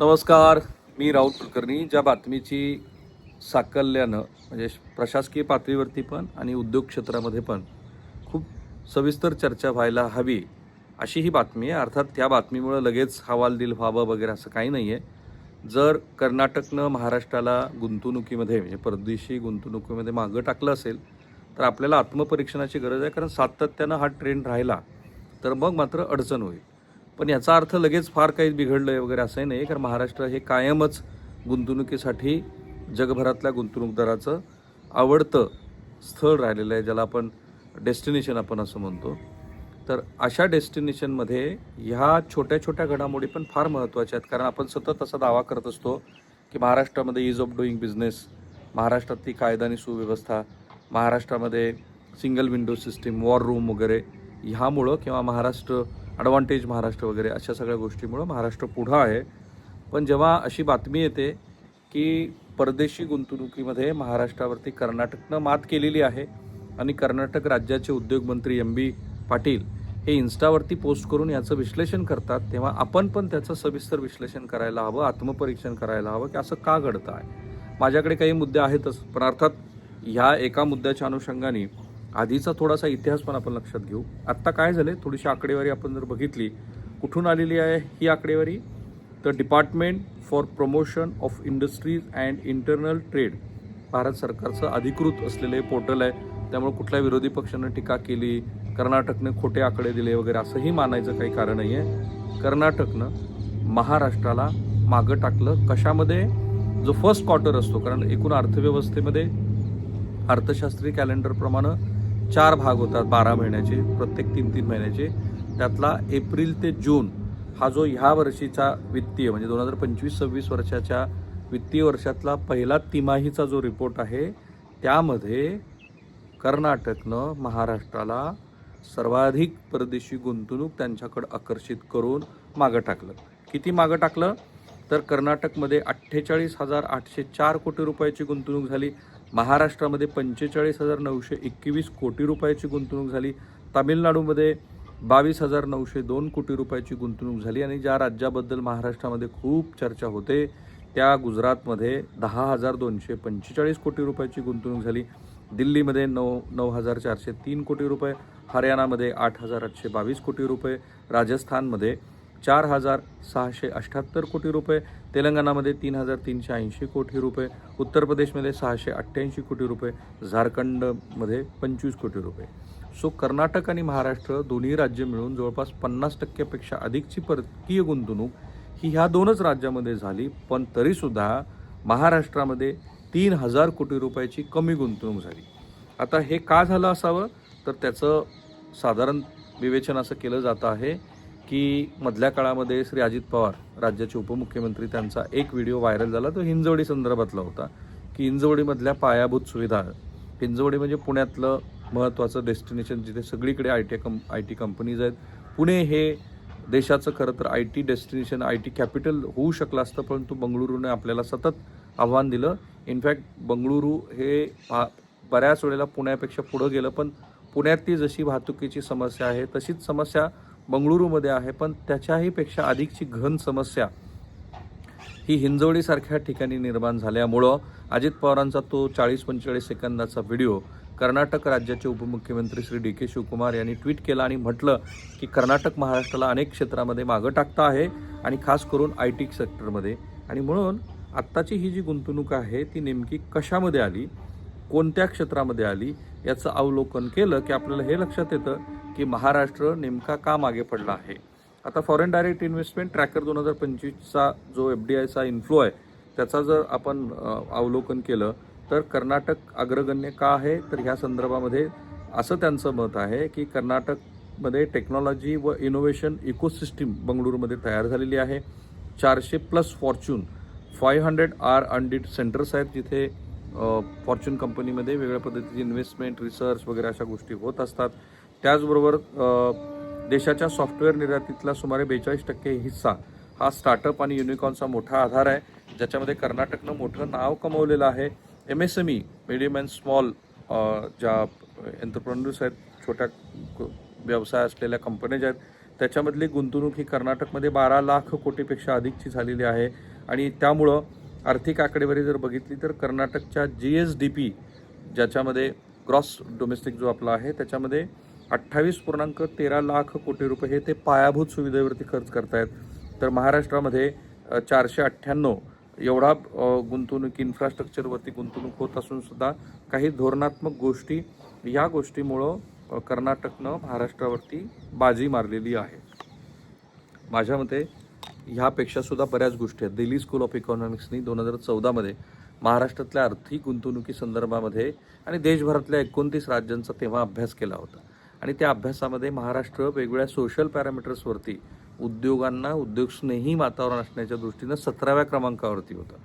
नमस्कार मी राऊत कुलकर्णी. ज्या बातमीची साकल्यानं म्हणजे प्रशासकीय पातळीवरती पण आणि उद्योग क्षेत्रामध्ये पण खूप सविस्तर चर्चा व्हायला हवी अशी ही बातमी आहे. अर्थात त्या बातमीमुळं लगेच हवालदिल व्हावं वगैरे असं काही नाही आहे जर कर्नाटकनं महाराष्ट्राला गुंतवणुकीमध्ये म्हणजे परदेशी गुंतवणुकीमध्ये मागं टाकलं असेल तर आपल्याला आत्मपरीक्षणाची गरज आहे. कारण सातत्यानं हा ट्रेंड राहिला तर मग मात्र अडचण होईल. पण याचा अर्थ लगेच फार काही बिघडलं आहे वगैरे असंही नाही कारण महाराष्ट्र हे कायमच गुंतवणुकीसाठी जगभरातल्या गुंतवणूकदाराचं आवडतं स्थळ राहिलेलं आहे ज्याला आपण डेस्टिनेशन आपण असं म्हणतो. तर अशा डेस्टिनेशनमध्ये ह्या छोट्या छोट्या घडामोडी पण फार महत्त्वाच्या आहेत कारण आपण सतत असा दावा करत असतो की महाराष्ट्रामध्ये इज ऑफ डुईंग बिझनेस महाराष्ट्रातली कायदा आणि सुव्यवस्था महाराष्ट्रामध्ये single window system war room वगैरे ह्यामुळं किंवा महाराष्ट्र ॲडव्हान्टेज महाराष्ट्र वगैरे अशा सगळ्या गोष्टीमुळं महाराष्ट्र पुढं आहे. पण जेव्हा अशी बातमी येते की परदेशी गुंतवणुकीमध्ये महाराष्ट्रावरती कर्नाटकनं मात केलेली आहे आणि कर्नाटक राज्याचे उद्योगमंत्री एम बी पाटील हे इन्स्टावरती पोस्ट करून याचं विश्लेषण करतात तेव्हा आपण पण त्याचं सविस्तर विश्लेषण करायला हवं आत्मपरीक्षण करायला हवं की असं का घडतं आहे? माझ्याकडे काही मुद्दे आहेतच पण अर्थात ह्या एका मुद्द्याच्या अनुषंगाने आधीचा थोडासा इतिहास पण आपण लक्षात घेऊ. आत्ता काय झाले थोडीशी आकडेवारी आपण जर बघितली कुठून आलेली आहे ही आकडेवारी? तर department for promotion of industries and internal trade Bharat सरकारचं अधिकृत असलेले पोर्टल आहे. त्यामुळे कुठल्या विरोधी पक्षानं टीका केली कर्नाटकनं खोटे आकडे दिले वगैरे असंही मानायचं काही कारण नाही आहे कर्नाटकनं महाराष्ट्राला मागं टाकलं. कशामध्ये? जो फर्स्ट क्वार्टर असतो कारण एकूण अर्थव्यवस्थेमध्ये अर्थशास्त्री कॅलेंडरप्रमाणे चार भाग होतात बारा महिन्याचे प्रत्येक तीन तीन महिन्याचे. त्यातला एप्रिल ते जून हा जो ह्या वर्षीचा वित्तीय म्हणजे दोन हजार पंचवीस सव्वीस वर्षाच्या वित्तीय वर्षातला पहिला तिमाहीचा जो रिपोर्ट आहे त्यामध्ये कर्नाटकनं महाराष्ट्राला सर्वाधिक परदेशी गुंतवणूक त्यांच्याकडं आकर्षित करून मागं टाकलं. किती मागं टाकलं? तर कर्नाटकमध्ये अठ्ठेचाळीस हजार आठशे चार कोटी रुपयाची गुंतवणूक झाली. महाराष्ट्रामध्ये पंचेचाळीस हजार नऊशे एकवीस कोटी रुपयाची गुंतवणूक झाली. तामिळनाडूमध्ये बावीस हजार नऊशे दोन कोटी रुपयाची गुंतवणूक झाली आणि ज्या राज्याबद्दल महाराष्ट्रामध्ये खूप चर्चा होते त्या गुजरातमध्ये दहा हजार दोनशे पंचेचाळीस कोटी रुपयाची गुंतवणूक झाली. दिल्लीमध्ये नऊ नऊ हजार चारशे तीन कोटी रुपये हरियाणामध्ये आठ हजार आठशे बावीस कोटी रुपये राजस्थानमध्ये चार हजार सहाशे अठ्ठ्याहत्तर कोटी रुपये तेलंगणामध्ये तीन हजार तीनशे ऐंशी कोटी रुपये उत्तर प्रदेशमध्ये सहाशे अठ्ठ्याऐंशी कोटी रुपये झारखंडमध्ये पंचवीस कोटी रुपये. सो कर्नाटक आणि महाराष्ट्र दोन्ही राज्य मिळून जवळपास पन्नास टक्क्यापेक्षा अधिकची परकीय गुंतवणूक ही ह्या दोनच राज्यामध्ये झाली पण तरीसुद्धा महाराष्ट्रामध्ये तीन हजार कोटी रुपयाची कमी गुंतवणूक झाली. आता हे का झालं असावं? तर त्याचं साधारण विवेचन असं केलं जातं आहे. की मधल्या काळामध्ये श्री अजित पवार राज्याचे उपमुख्यमंत्री त्यांचा एक व्हिडिओ व्हायरल झाला तो हिंजवडी संदर्भातला होता की हिंजवडीमधल्या पायाभूत सुविधा हिंजवडी म्हणजे पुण्यातलं महत्त्वाचं डेस्टिनेशन जिथे सगळीकडे आय टी कं आय टी कंपनीज आहेत. पुणे हे देशाचं खरं तर I T destination I T capital होऊ शकलं असतं परंतु बंगळुरूने आपल्याला सतत आव्हान दिलं. इनफॅक्ट बंगळुरू हे बऱ्याच वेळेला पुण्यापेक्षा पुढं गेलं पण पुण्यातली जशी वाहतुकीची समस्या आहे तशीच समस्या बंगळुरूमध्ये आहे पण त्याच्याही पेक्षा अधिकची घन समस्या ही हिंजवडीसारख्या ठिकाणी निर्माण झाल्यामुळं अजित पवारांचा तो चाळीस पंचेचाळीस सेकंदाचा व्हिडिओ कर्नाटक राज्याचे उपमुख्यमंत्री श्री डी के शिवकुमार यांनी ट्विट केलं आणि म्हटलं की कर्नाटक महाराष्ट्राला अनेक क्षेत्रामध्ये मागं टाकतं आहे आणि खास करून आय टी सेक्टरमध्ये. आणि म्हणून आत्ताची ही जी गुंतवणूक आहे ती नेमकी कशामध्ये आली कोणत्या क्षेत्रामध्ये आली याचं अवलोकन केलं की आपल्याला हे लक्षात येतं की महाराष्ट्र नेमका का मागे पडला आहे? आता फॉरेन डायरेक्ट इन्व्हेस्टमेंट ट्रॅकर दोन हजार पंचवीसचा जो एफ डी आयचा इन्फ्लो आहे त्याचा जर आपण अवलोकन केलं तर कर्नाटक अग्रगण्य का आहे? तर ह्या संदर्भामध्ये असं त्यांचं मत आहे की कर्नाटकमध्ये टेक्नॉलॉजी व इनोव्हेशन इकोसिस्टीम बंगळुरूमध्ये तयार झालेली आहे. चारशे plus Fortune five hundred R and D centres आहेत जिथे फॉर्च्यून कंपनीमध्ये वेगळ्या पद्धतीची इन्व्हेस्टमेंट रिसर्च वगैरे अशा गोष्टी होत असतात. त्याचबरोबर देशाच्या सॉफ्टवेअर निर्यातीतला सुमारे बेचाळीस टक्के हिस्सा हा स्टार्टअप आणि युनिकॉर्नचा मोठा आधार आहे ज्याच्यामध्ये कर्नाटकनं मोठं नाव कमवलेलं आहे. M S M E medium and small ज्या एंटरप्रन्युअर्स आहेत छोट्या व्यवसाय असलेल्या कंपन्या ज्या आहेत त्याच्यामधली गुंतवणूक ही कर्नाटकमध्ये बारा लाख कोटीपेक्षा अधिकची झालेली आहे. आणि त्यामुळं आर्थिक आकडेवारी जर बघितली तर कर्नाटकच्या जी एस डी पी ज्याच्यामध्ये ग्रॉस डोमेस्टिक जो आपला आहे त्याच्यामध्ये अठ्ठावीस पूर्णांक तेरा लाख कोटी रुपये हे ते पायाभूत सुविधेवरती खर्च करतायत. तर महाराष्ट्रामध्ये चारशे अठ्ठ्याण्णव एवढा गुंतवणूक इन्फ्रास्ट्रक्चरवरती गुंतवणूक होत असून सुद्धा काही धोरणात्मक गोष्टी या गोष्टीमुळं कर्नाटकनं महाराष्ट्रावरती बाजी मारलेली आहे. माझ्या मते ह्यापेक्षा सुद्धा बऱ्याच गोष्टी आहेत. दिल्ली स्कूल ऑफ इकॉनॉमिक्सनी दोन हजार चौदामध्ये महाराष्ट्रातल्या आर्थिक गुंतवणुकी संदर्भामध्ये आणि देशभरातल्या एकोणतीस राज्यांचा तेव्हा अभ्यास केला होता. आणि त्या अभ्यासामध्ये महाराष्ट्र वेगवेगळ्या सोशल पॅरामीटर्सवरती उद्योगांना उद्योगस्नेही वातावरण असण्याच्या दृष्टीनं सतराव्या क्रमांकावरती होतं.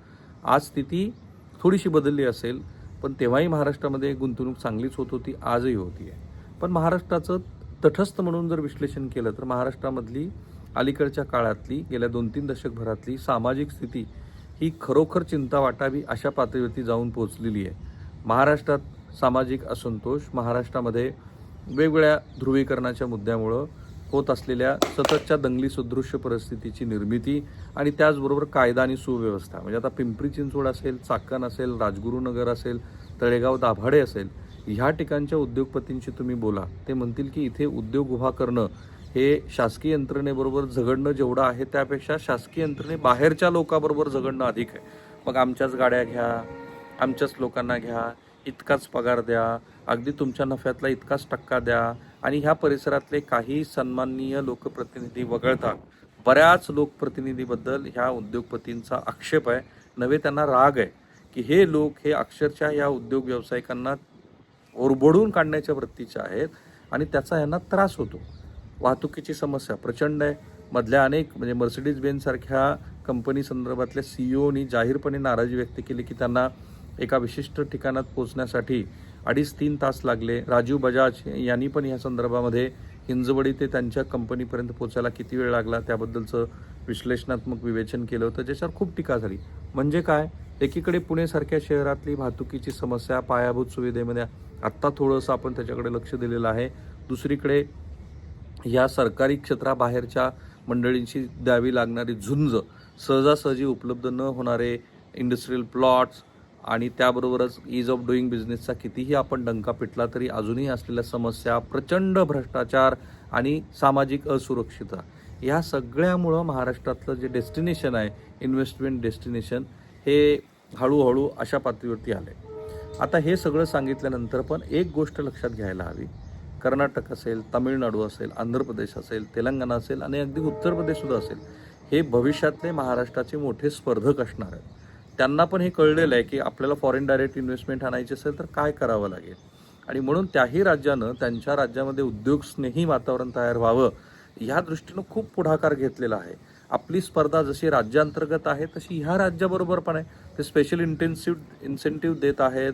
आज स्थिती थोडीशी बदलली असेल पण तेव्हाही महाराष्ट्रामध्ये गुंतवणूक चांगलीच होत होती आजही होती आहे. पण महाराष्ट्राचं तटस्थ म्हणून जर विश्लेषण केलं तर महाराष्ट्रामधली अलीकडच्या काळातली गेल्या दोन तीन दशकभरातली सामाजिक स्थिती ही खरोखर चिंता वाटावी अशा पातळीवरती जाऊन पोहोचलेली आहे. महाराष्ट्रात सामाजिक असंतोष महाराष्ट्रामध्ये वेगवेगळ्या ध्रुवीकरणाच्या मुद्द्यामुळं होत असलेल्या सततच्या दंगली सदृश्य परिस्थितीची निर्मिती आणि त्याचबरोबर कायदा आणि सुव्यवस्था. म्हणजे आता पिंपरी चिंचवड असेल चाकण असेल राजगुरुनगर असेल तळेगाव दाभाडे असेल ह्या ठिकाणच्या उद्योगपतींशी तुम्ही बोला. ते म्हणतील की इथे उद्योग उभा करणं हे शासकीय यंत्रणेबरोबर झगडणं जेवढं आहे त्यापेक्षा शासकीय यंत्रणे बाहेरच्या लोकांबरोबर झगडणं अधिक आहे. मग आमच्याच गाड्या घ्या आमच्याच लोकांना घ्या इतकाच पगार द्या अगदी तुमच्या नफ्यातला इतकाच टक्का द्या. आणि ह्या परिसरातले काही सन्माननीय लोकप्रतिनिधी वगळता बऱ्याच लोकप्रतिनिधीबद्दल ह्या उद्योगपतींचा आक्षेप आहे. नव्हे त्यांना राग आहे की हे लोक हे अक्षरशः या उद्योग व्यावसायिकांना ओरबडून काढण्याच्या वृत्तीचे आहेत आणि त्याचा यांना त्रास होतो. वाहतुकीची समस्या प्रचंड आहे. मधल्या अनेक म्हणजे मर्सिडीज बेनसारख्या कंपनी संदर्भातल्या सीईओनी जाहीरपणे नाराजी व्यक्त केली की त्यांना एका विशिष्ट ठिकाणात पोहोचण्यासाठी अडीच तीन तास लागले. राजीव बजाज यांनी पण या संदर्भामध्ये हिंजवडी ते त्यांच्या कंपनीपर्यंत पोहोचायला किती वेळ लागला त्याबद्दलचं विश्लेषणात्मक विवेचन केलं होतं. ज्याच्यावर खूप टीका झाली. म्हणजे काय? एकीकडे पुणेसारख्या शहरातली वाहतुकीची समस्या पायाभूत सुविधेमध्ये आत्ता थोडंसं आपण त्याच्याकडे लक्ष दिलेलं आहे. दुसरीकडे या सरकारी क्षेत्राबाहेरच्या मंडळींशी द्यावी लागणारी झुंज सहजासहजी उपलब्ध न होणारे इंडस्ट्रीयल प्लॉट्स आणि त्याबरोबरच इज ऑफ डुईंग बिझनेसचा कितीही आपण डंका पिटला तरी अजूनही असलेल्या समस्या प्रचंड भ्रष्टाचार आणि सामाजिक असुरक्षितता ह्या सगळ्यामुळं महाराष्ट्रातलं जे डेस्टिनेशन आहे इन्व्हेस्टमेंट डेस्टिनेशन हे हळूहळू अशा पातळीवरती आलं आहे आता हे सगळं सांगितल्यानंतर पण एक गोष्ट लक्षात घ्यायला हवी. कर्नाटक असेल तामिळनाडू असेल आंध्र प्रदेश असेल तेलंगणा असेल आणि अगदी उत्तर प्रदेशसुद्धा असेल. हे भविष्यातले महाराष्ट्राचे मोठे स्पर्धक असणार आहेत. त्यांना पण हे कळलेलं आहे की आपल्याला फॉरेन डायरेक्ट इन्व्हेस्टमेंट आणायची असेल तर काय करावं लागेल? आणि म्हणून त्याही राज्यानं त्यांच्या राज्यामध्ये उद्योगस्नेही वातावरण तयार व्हावं ह्या दृष्टीनं खूप पुढाकार घेतलेला आहे. आपली स्पर्धा जशी राज्यांतर्गत आहे तशी ह्या राज्याबरोबर पण आहे. ते स्पेशल इंटेन्सिव्ह इन्सेंटिव्ह देत आहेत.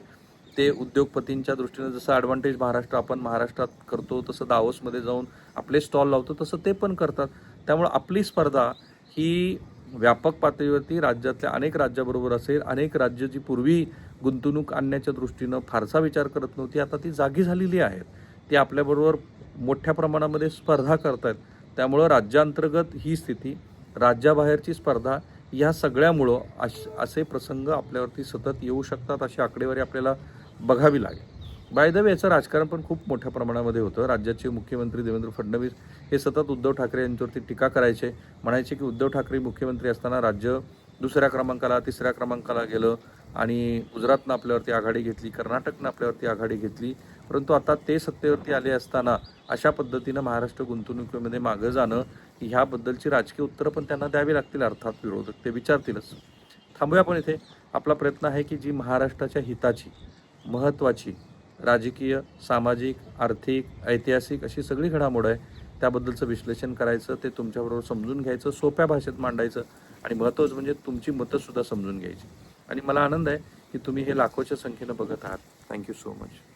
ते उद्योगपतींच्या दृष्टीनं जसं ॲडव्हान्टेज महाराष्ट्र आपण महाराष्ट्रात करतो तसं दावोसमध्ये जाऊन आपले स्टॉल लावतो तसं ते पण करतात. त्यामुळं आपली स्पर्धा ही व्यापक पातळीवरती राज्यातल्या अनेक राज्याबरोबर असेल अनेक राज्य जी पूर्वी गुंतवणूक आणण्याच्या दृष्टीनं फारसा विचार करत नव्हती. आता ती जागी झालेली आहेत. ती आपल्याबरोबर मोठ्या प्रमाणामध्ये स्पर्धा करत आहेत त्यामुळं राज्यांतर्गत ही स्थिती राज्याबाहेरची स्पर्धा या सगळ्यामुळं अश असे प्रसंग आपल्यावरती सतत येऊ शकतात अशी आकडेवारी आपल्याला बघावी लागेल. बाय द वे याचं राजकारण पण खूप मोठ्या प्रमाणामध्ये होतं. राज्याचे मुख्यमंत्री देवेंद्र फडणवीस हे सतत उद्धव ठाकरे यांच्यावरती टीका करायचे. म्हणायचे की उद्धव ठाकरे मुख्यमंत्री असताना राज्य दुसऱ्या क्रमांकाला तिसऱ्या क्रमांकाला गेलं आणि गुजरातनं आपल्यावरती आघाडी घेतली कर्नाटकनं आपल्यावरती आघाडी घेतली. परंतु आता ते सत्तेवरती आले असताना अशा पद्धतीनं महाराष्ट्र गुंतवणुकीमध्ये मागं जाणं ह्याबद्दलची राजकीय उत्तरं पण त्यांना द्यावी लागतील अर्थात विरोधक. ते विचारतीलच. थांबूया पण इथे. आपला प्रयत्न आहे की जी महाराष्ट्राच्या हिताची महत्त्वाची राजकीय सामाजिक आर्थिक ऐतिहासिक अशी सगळी घडामोड आहे त्याबद्दलचं विश्लेषण करायचं ते तुमच्याबरोबर समजून घ्यायचं सोप्या भाषेत मांडायचं आणि महत्त्वाचं म्हणजे तुमची मतंसुद्धा समजून घ्यायची. आणि मला आनंद आहे की तुम्ही हे लाखोच्या संख्येनं बघत आहात. Thank you so much